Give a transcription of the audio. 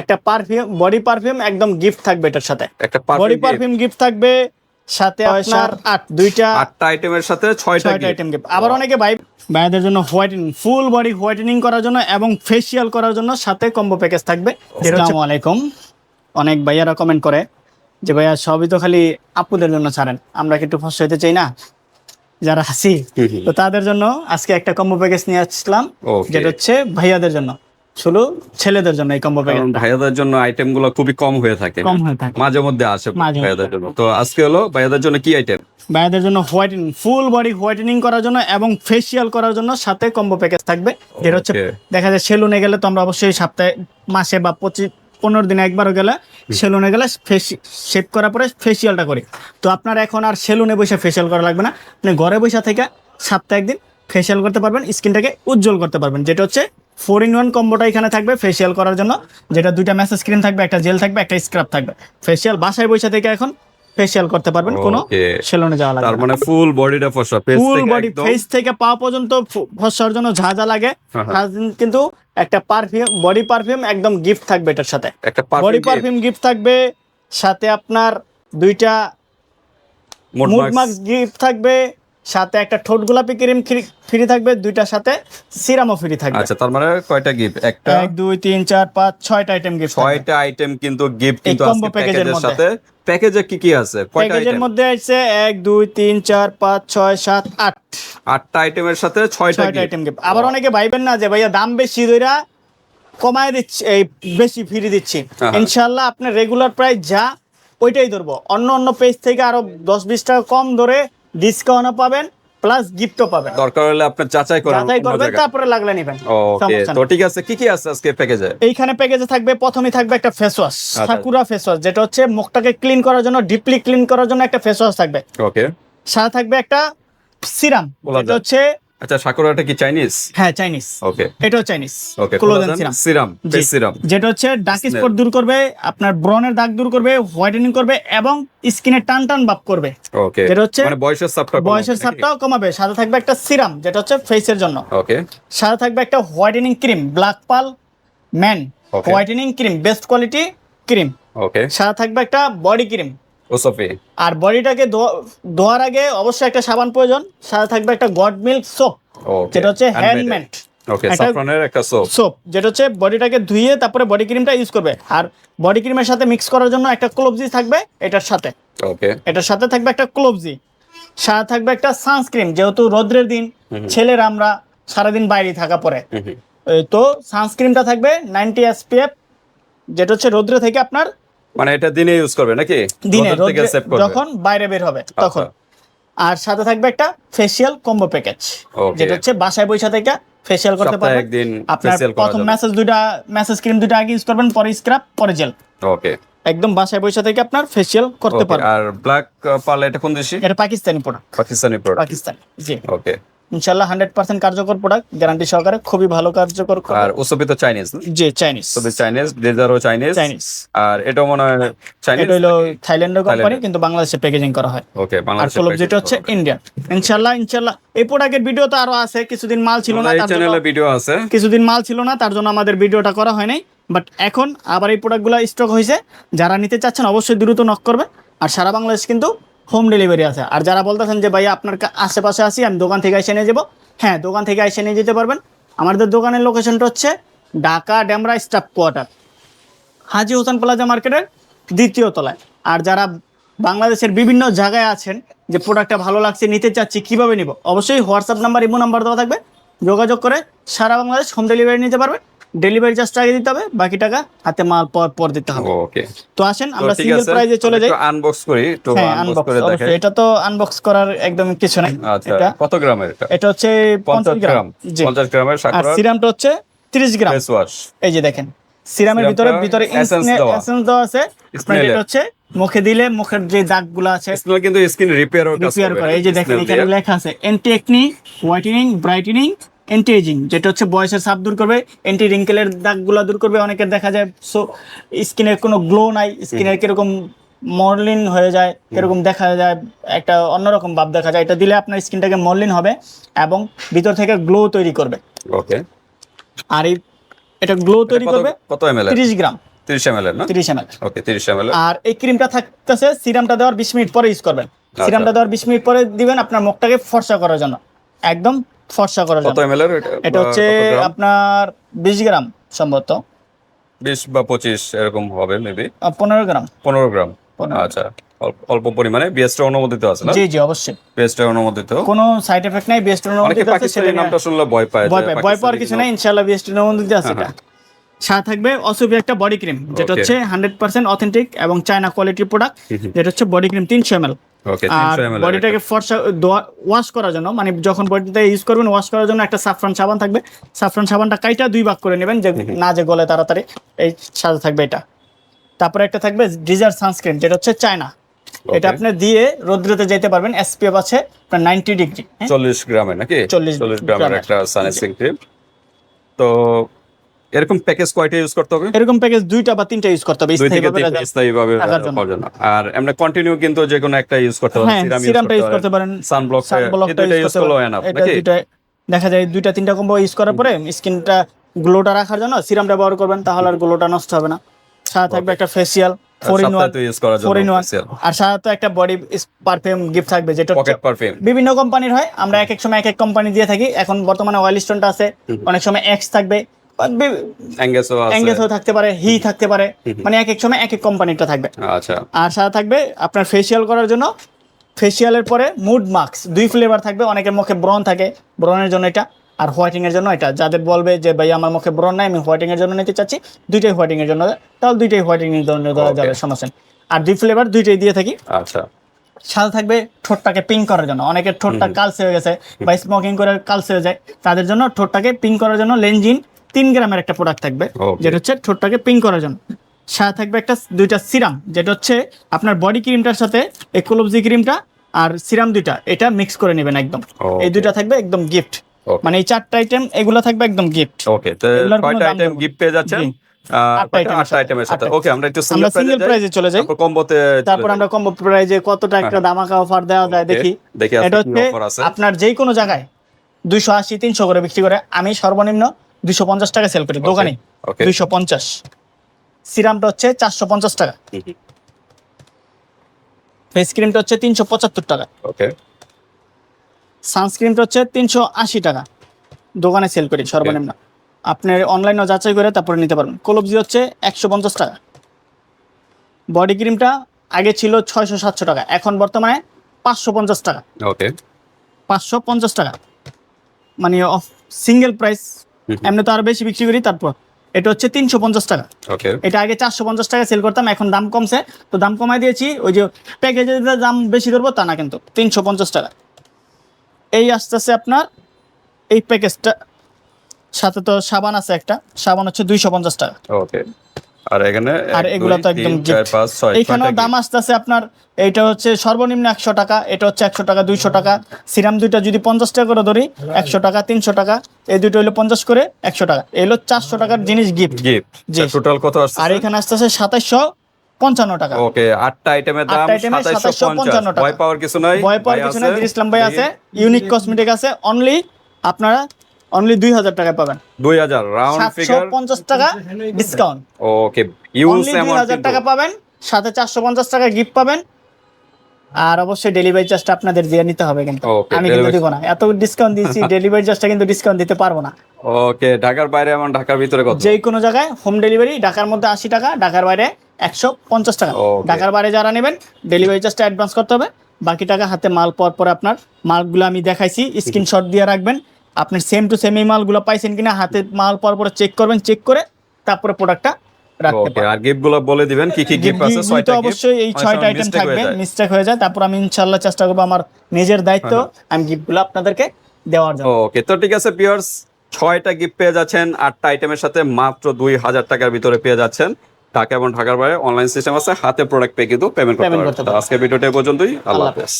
একটা perfume body perfume একদম gift থাকবে এটার সাথে। একটা বডি পারফিউম গিফট থাকবে সাথে আপনার আট দুইটা আটটা আইটেমের সাথে ছয়টা ছয়টা আইটেম গিফট আবার অনেকে ভাই ভাইদের জন্য হোয়াইটেনিং ফুল বডি হোয়াইটেনিং করার জন্য এবং ফেসিয়াল করার জন্য সাথে কম্বো প্যাকেজ থাকবে। আসসালামু আলাইকুম। অনেক ভাইয়ারা কমেন্ট করে যে ভাইয়া সবই তো খালি আপুদের জন্য ছাড়েন। আমরা কি একটু ফসল হইতে চাই না? যারা হাসি। তো তাদের জন্য আজকে একটা কম্বো প্যাকেজ নিয়ে আসলাম যেটা হচ্ছে ভাইয়াদের জন্য। শুধু ছেলেদের জন্য এই কম্বো কারণ ভাইয়াদের জন্য আইটেমগুলো খুবই কম হয়ে থাকে। কম হয়ে থাকে। মাঝে মধ্যে আসে ভাইয়াদের জন্য। তো আজকে হলো ভাইয়াদের জন্য কি আইটেম ভাইয়াদের জন্য হোয়াইটেনিং ফুল বডি হোয়াইটেনিং করার জন্য এবং ফেসিয়াল করার জন্য সাথে কম্বো প্যাকেজ থাকবে। যেটা হচ্ছে দেখা যায় সেলুনে গেলে তো আমরা অবশ্যই সপ্তাহে মাসে বা পঁচিশ পনেরো দিনে একবারও গেলে সেলুনে গেলে শেপ করার পরে ফেসিয়ালটা করি। তো আপনার এখন আর সেলুনে বসে ফেসিয়াল করা লাগবে না। আপনি ঘরে বসে থেকে সপ্তাহে একদিন ফেসিয়াল করতে পারবেন স্কিনটাকে উজ্জ্বল করতে পারবেন। যেটা হচ্ছে ফোর ইন ওয়ান কম্বোটা এখানে থাকবে ফেসিয়াল করার জন্য যেটা দুইটা ম্যাসেজ ক্রিম থাকবে একটা জেল থাকবে একটা স্ক্রাব থাকবে। ফেসিয়াল বাসায় বসে থেকে এখন ফেসিয়াল করতে পারবেন কোনো. সেলুনে যাওয়া লাগবে তার মানে ফুল বডিটা ফসা ফেস ফুল বডি ফেস থেকে পা পর্যন্ত ফসার জন্য যা যা লাগে হ্যাঁ, হ্যাঁ। কিন্তু একটা পারফিউম বডি পারফিউম একদম গিফট থাকবে এটার সাথে। একটা বডি পারফিউম গিফট থাকবে সাথে আপনার দুইটা মুড মাস্ক গিফট থাকবে সাথে একটা ঠোঁট গোলাপি ক্রিম ফ্রি থাকবে দুইটার সাথে সিরামও ফ্রি থাকবে। আচ্ছা তার মানে কয়টা গিফট একটা এক দুই তিন চার পাঁচ ছয়টা আইটেম গিফট ছয়টা আইটেম কিন্তু গিফট কিন্তু আজকে প্যাকেজের সাথে। প্যাকেজে কি কি আছে? কয়টা প্যাকেজের মধ্যে আছে এক দুই তিন চার পাঁচ ছয় সাত আট। আটটা আইটেমের সাথে ছয়টা ছয়টা আইটেম গিফট আবার অনেকে ভাইবেন না যে ভাইয়া দাম বেশি দইরা কমায় দিচ্ছি এই বেশি ফ্রি দিচ্ছি। হ্যাঁ। ইনশাল্লাহ আপনার রেগুলার প্রাইস যা ওইটাই ধরবো। অন্য অন্য পেজ থেকে আরও দশ বিশ টাকা কম ধরে ডিসকাউন্টও পাবেন প্লাস গিফটও পাবেন। দরকার হলে আপনি যাচাই করেন যাচাই করবেন তারপরে লাগলে নেবেন। ওকে তো ঠিক আছে কি কি আছে আজকে প্যাকেজে এইখানে প্যাকেজে থাকবে প্রথমেই থাকবে একটা face wash. Sakura face wash যেটা হচ্ছে মুখটাকে ক্লিন করার জন্য ডিপলি ক্লিন করার জন্য একটা ফেস ওয়াশ থাকবে। ওকে সাথে থাকবে একটা সিরাম যেটা হচ্ছে আচ্ছা সাকুরাটা কি চাইনিজ? হ্যাঁ চাইনিজ। ওকে এটাও Chinese. Okay collagen serum. Serum face serum. যেটা হচ্ছে ডার্ক স্পট দূর করবে আপনার ব্রনের দাগ দূর করবে হোয়াইটেনিং করবে এবং স্কিনে টান টান ভাব করবে। ওকে যেটা হচ্ছে মানে বয়সের সাপটা বয়সের সাপটাও কমাবে। সাথে থাকবে একটা সিরাম যেটা হচ্ছে ফেসের জন্য। ওকে সাথে থাকবে একটা whitening cream black pal man. Whitening cream best quality cream okay সাথে থাকবে একটা বডি ক্রিম ওসফি। আর বডিটাকে ধোয়ার আগে অবশ্যই একটা সাবান প্রয়োজন সাথে থাকবে একটা গড মিল্ক সোপ যেটা হচ্ছে হ্যান্ডমেড ওকে সাফরানের একটা সোপ সোপ যেটা হচ্ছে বডিটাকে ধুয়ে তারপরে বডি ক্রিমটা ইউজ করবে। আর বডি ক্রিমের সাথে মিক্স করার জন্য একটা ক্লোভজি থাকবে এটার সাথে। ওকে এটার সাথে থাকবে একটা ক্লোভজি সাথে থাকবে একটা সানস্ক্রিন যেহেতু রোদ্রের দিন ছেলেরা আমরা সারাদিন বাইরে থাকা পরে। তো সানস্ক্রিনটা থাকবে নাইনটি এসপিএফ যেটা হচ্ছে রোদ্রে থেকে আপনার মানে এটা দিনে ইউজ করবে নাকি? দিনে যখন বাইরে বের হবে তখন। আচ্ছা। আর সাথে থাকবে একটা ফেসিয়াল কম্বো প্যাকেজ যেটা হচ্ছে বাসায় বসে থেকে ফেসিয়াল করতে পারবেন। একদিন আপনার প্রথম মেসেজ দুইটা মেসেজ ক্রিম দুইটা আগে ইউজ করবেন পরে স্ক্রাব পরে জেল ওকে একদম বাসায় বসে থেকে আপনার ফেসিয়াল করতে পারবেন। আর ব্ল্যাক পার্ল এটা কোন দেশি? এটা Pakistani product Pakistani product Pakistani ji. Okay ইনশাল্লাহ হান্ড্রেড পার্সেন্ট কার্যকর প্রোডাক্ট গ্যারান্টি সহকারে খুবই ভালো কার্যকর আর তো চাইনিজ জি চাইনিজ চাইনিজ ডেজারও চাইনিজ চাইনিজ আর এটা মনে হয় চাইনিজ এটা হলো থাইল্যান্ডের কোম্পানি কিন্তু বাংলাদেশে প্যাকেজিং করা হয়। ওকে আর যেটা হচ্ছে। ইন্ডিয়ান ইনশাল্লাহ ইনশাল্লাহ এই প্রোডাক্টের ভিডিও তো আরও আছে কিছুদিন মাল ছিল না তার জন্য চ্যানেলে ভিডিও আছে। কিছুদিন মাল ছিল না তার জন্য আমাদের ভিডিওটা করা হয় নাই। বাট এখন আবার এই প্রোডাক্টগুলো স্টক হয়েছে যারা নিতে চাচ্ছেন অবশ্যই দ্রুত নক করবে। আর সারা বাংলাদেশ কিন্তু হোম ডেলিভারি আছে। আর যারা বলতেছেন যে ভাই আপনার আশেপাশে আসি আমি দোকান থেকে এসে নিয়ে যাব। হ্যাঁ দোকান থেকে এসে নিয়ে যেতে পারবেন। আমাদের দোকানের লোকেশনটা হচ্ছে Dhaka Demra staff quarter, Haji Hossain plaza মার্কেটের দ্বিতীয় তলায়। আর যারা বাংলাদেশের বিভিন্ন জায়গায় আছেন, যে প্রোডাক্টটা ভালো লাগছে, নিতে চাচ্ছি, কীভাবে নিব? অবশ্যই হোয়াটসঅ্যাপ নাম্বার, ইমো নাম্বার দেওয়া থাকবে। যোগাযোগ করে সারা বাংলাদেশ হোম ডেলিভারি নিতে পারবে ডেলিভারি চার্জটা আগে দিতে হবে বাকি টাকা হাতে মাল পর পর দিতে হবে। ওকে তো আসেন আমরা সিঙ্গেল প্রাইজে চলে যাই। আনবক্স করি হ্যাঁ আনবক্স আনবক্স করে দেখে অবশ্যই এটা তো আনবক্স করার একদম কিছু নাই। আচ্ছা এটা কত গ্রামের এটা? এটা হচ্ছে পঞ্চাশ পঞ্চাশ গ্রাম। গ্রাম। জি। পঞ্চাশ গ্রামের আর সিরামটা হচ্ছে তিরিশ গ্রাম। ফেস ওয়াশ এই যে দেখেন সিরামের ভিতরে ভিতরে এসেন্স দেওয়া। আছে। এর। হচ্ছে মুখে দিলে মুখের যে দাগগুলো আছে স্মেল কিন্তু স্কিন রিপেয়ারও কাজ রিপেয়ার করে। এই যে দেখেন এখানে লেখা আছে anti acne whitening brightening anti aging যেটা হচ্ছে বয়সের ছাপ দূর করবে অ্যান্টি রিঙ্কেলের দাগগুলো দূর করবে অনেকের দেখা যায় সো স্কিনের কোনো গ্লো নাই স্কিনের কীরকম মলিন হয়ে যায় কীরকম দেখা যায় একটা অন্যরকম ভাব দেখা যায় এটা দিলে আপনার স্কিনটাকে মলিন হবে এবং ভিতর থেকে গ্লো তৈরি করবে। ওকে। আর এই এটা গ্লো তৈরি করবে কত এমএল তিরিশ গ্রাম। তিরিশ এম এর না? তিরিশ এম ওকে তিরিশ এম এল আর এই ক্রিমটা থাকতেছে সিরামটা দেওয়ার বিশ মিনিট পরে ইউজ করবেন। আচ্ছা। সিরামটা দেওয়ার বিশ মিনিট পরে দিবেন আপনার মুখটাকে ফর্সা করার জন্য। একদম ফর্সা করার জন্য এম এল এর? এটা হচ্ছে আপনার বিশ গ্রাম সম্ভবত। বিশ বা পঁচিশ এরকম হবে মেবি আহ, পনেরো গ্রাম। পনেরো গ্রাম। আচ্ছা অল্প- পরিমাণে। বিএসটা অনুমোদিত আছে না? জি জি অবশ্যই। বিএসটা অনুমোদিত। কোনো সাইড এফেক্ট নাই বেস্ট অনেকে পাকিস্তানি নামটা শুনলে ভয় পায় ভয় পায়। ভয় পাওয়ার কিছু নাই ইনশাআল্লাহ বেস্ট নমন্দিতে আছে এটা। সাথে থাকবে অসুবি একটা বডি ক্রিম যেটা হচ্ছে হান্ড্রেড পার্সেন্ট অথেন্টিক এবং চায়না কোয়ালিটির প্রোডাক্ট যেটা হচ্ছে বডি ক্রিম তিনশো এম বডিটাকে ফর্সা ওয়াশ করার জন্য মানে যখন বডিতে ইউজ করবেন ওয়াশ করার জন্য একটা সাফরান সাবান থাকবে। সাফরান সাবানটা কাইটা দুই ভাগ করে নেবেন যে না যে গলে তাড়াতাড়ি এই সাথে থাকবে এটা। তারপরে একটা থাকবে ডিজার সানস্ক্রিন যেটা হচ্ছে চায়না এটা আপনি দিয়ে রোদ্রেতে যেতে পারবেন এসপিএফ আছে আপনার নাইনটি ডিগ্রি চল্লিশ গ্রামের নাকি? 40 চল্লিশ গ্রামের গ্রামের। একটা সানস্ক্রিন ক্রিম তো এরকম প্যাকেজ কয়টা ইউজ করতে হবে? এরকম প্যাকেজ দুইটা বা তিনটা ইউজ করতে হবে স্থায়ীভাবে আর এমনি কন্টিনিউ কিন্তু যে কোনো একটা ইউজ করতে হ্যাঁ সিরামটা ইউজ করতে পারেন সানব্লক দুইটা ইউজ এটা নাকি? দুইটা দেখা যায় দুইটা তিনটা কম্বো ইউজ করার পরে স্কিনটা গ্লোটা রাখার জন্য সিরাম ব্যবহার করবেন তাহলে আর গ্লোটা নষ্ট হবে না। সাথে থাকবে একটা ফেসিয়াল আর সাথে একটা বডি পারফিউম গিফট থাকবে যেটা পকেট পারফিউম বিভিন্ন কোম্পানির হয় আমরা এক এক সময় এক এক কোম্পানি দিয়ে থাকি। এখন বর্তমানে ওয়াইল্ড স্টোনটা আছে অনেক সময় এক্স থাকবে অ্যাঙ্গেসও থাকতে পারে হি থাকতে পারে। মানে এক এক সময় এক এক কোম্পানিটা থাকবে। আচ্ছা। আর সাথে থাকবে আপনার ফেসিয়াল করার জন্য। ফেসিয়ালের পরে মুড মাস্ক দুই ফ্লেভার থাকবে অনেকের মুখে ব্রন থাকে ব্রনের জন্য এটা আর হোয়াইটিং এর জন্য এটা। যাদের বলবে যে ভাই আমার মুখে ব্রন নাই আমি হোয়াইটিং এর জন্য নিতে চাচ্ছি দুইটাই হোয়াইটিং এর জন্য তাহলে দুইটাই হোয়াইটিং এর জন্য দেওয়া যাবে সমস্যা আর দুই ফ্লেভার দুইটাই দিয়ে থাকি। আচ্ছা। সাথে থাকবে ঠোঁটটাকে পিঙ্ক করার জন্য। অনেকের ঠোঁটটা কালসে হয়ে গেছে বা স্মোকিং করে কালসে হয়ে যায় তাদের জন্য ঠোঁটটাকে পিঙ্ক করার জন্য লেনজিন তিন গ্রামের একটা প্রোডাক্ট থাকবে যেটা হচ্ছে ঠোঁটটাকে পিঙ্ক করার জন্য। সাথে থাকবে একটা দুইটা সিরাম যেটা হচ্ছে আপনার বডি ক্রিমটার সাথে একোলবজি ক্রিমটা আর সিরাম দুইটা এটা মিক্স করে নেবেন একদম। এই দুইটা থাকবে একদম গিফট মানে এই চারটা আইটেম এগুলো থাকবে একদম গিফট ওকে তো কয়টা আইটেম গিফট পেয়ে যাচ্ছেন? আটটা কয়টা? item এর আটটা আইটেমের সাথে। ওকে আমরা একটু সিঙ্গেল সিঙ্গেল প্রাইজে চলে যাই। কম্বোতে তারপর আমরা কম্বো প্রাইজে কতটা একটা দামাকা অফার দেওয়া যায় দেখি। দেখি এটা হচ্ছে আপনার যেই কোনো জায়গায় দুইশো আশি তিনশো করে বিক্রি করে আমি সর্বনিম্ন দুইশো পঞ্চাশ টাকা সেল করি দোকানে। দুইশো পঞ্চাশ। সিরামটা হচ্ছে চারশো পঞ্চাশ টাকা। ফেস ক্রিমটা হচ্ছে তিনশো পঁচাত্তর টাকা। সানস্ক্রিনটা হচ্ছে তিনশো আশি টাকা। দোকানে সেল করি সর্বনিম্ন। আপনি অনলাইনে যাচাই করে তারপরে নিতে পারবেন। কলবজি হচ্ছে একশো পঞ্চাশ টাকা। বডি ক্রিমটা আগে ছিল ছয়শো সাতশো টাকা এখন বর্তমানে পাঁচশো পঞ্চাশ টাকা। ওকে পাঁচশো পঞ্চাশ টাকা। মানে সিঙ্গেল প্রাইস এমনি তো আরও বেশি বিক্রি করি তারপর। এটা হচ্ছে তিনশো পঞ্চাশ টাকা। এটা আগে চারশো পঞ্চাশ টাকা সেল করতাম এখন দাম কমছে। তো দাম কমাই দিয়েছি ওই যে প্যাকেজে দাম বেশি ধরবো তা না কিন্তু তিনশো পঞ্চাশ টাকা। এই আস্তে আস্তে আপনার এই প্যাকেজটা সাথে তো সাবান আছে একটা সাবান হচ্ছে দুইশো পঞ্চাশ টাকা। ওকে আর এখানে আর এগুলো তো একদম ছয়টা দাম gift। আসতেছে আপনার এইটা হচ্ছে সর্বনিম্ন একশো টাকা এটা হচ্ছে একশো টাকা দুইশো টাকা। সিরাম দুইটা যদি পঞ্চাশ টাকা করে ধরি একশো টাকা তিনশো টাকা। এই দুটো হলো পঞ্চাশ করে একশো টাকা। এই হলো চারশো টাকার জিনিস গিফট গিফট। টোটাল কত আসছে আর এখানে আসতেছে সাতাইশশো পঞ্চান্ন টাকা। ওকে আটটা আইটেমের দাম এর 2750 টাকা। ভয় পাওয়ার কিছু নাই? ভয় পাওয়ার কিছু নাই ইসলাম ভাই আছে ইউনিক কসমেটিক আছে অনলি আপনারা অনলি দুই হাজার টাকায় পাবেন। 2000 রাউন্ড ফিগার পঞ্চাশ টাকা ডিসকাউন্ট ওকে ইউজ অ্যামাউন্ট হাজার টাকা পাবেন সাথে চারশো পঞ্চাশ টাকা গিফট পাবেন। আর অবশ্যই ডেলিভারি চার্জটা আপনাদের দিয়ে নিতে হবে কিন্তু। আমি কিন্তু দিব না। এত ডিসকাউন্ট দিচ্ছি ডেলিভারি চার্জটা কিন্তু ডিসকাউন্ট দিতে পারব না। ওকে ঢাকার বাইরে এমন ঢাকার ভিতরে কত? যে কোনো জায়গায় হোম ডেলিভারি ঢাকার মধ্যে আশি টাকা ঢাকার বাইরে একশো পঞ্চাশ টাকা। Okay. ঢাকার বাইরে যারা নেবেন ডেলিভারি চার্জটা অ্যাডভান্স করতে হবে। বাকি টাকা হাতে মাল পাওয়ার পরে আপনার মালগুলো আমি দেখাইছি স্ক্রিনশট দিয়ে রাখবেন। আপনি সেম টু সেম এই মালগুলো পাইছেন কিনা হাতে মাল পাওয়ার পরে চেক করবেন চেক করে তারপরে প্রোডাক্টটা রাখতে পারেন আর বলে দিবেন কি কি গিফট আছে ছয়টা অবশ্যই এই ছয়টা আইটেম থাকবে মিস্টেক হয়ে যায় তারপর আমি চেষ্টা করব আমার নিজের দায়িত্ব আমি গিফটগুলো আপনাদেরকে দেওয়ার জন্য। ওকে তো ঠিক আছে পিয়ার্স ছয়টা গিফট পেয়ে যাচ্ছেন আটটা আইটেমের সাথে মাত্র দুই হাজার টাকার ভিতরে পেয়ে যাচ্ছেন। ঢাকা এবং ঢাকার বাইরে অনলাইন সিস্টেম আছে হাতে প্রোডাক্ট পেয়ে কিন্তু পেমেন্ট করতে পারবেন। আজকে ভিডিওটা পর্যন্তই আল্লাহ আল্লাহ হাফেজ।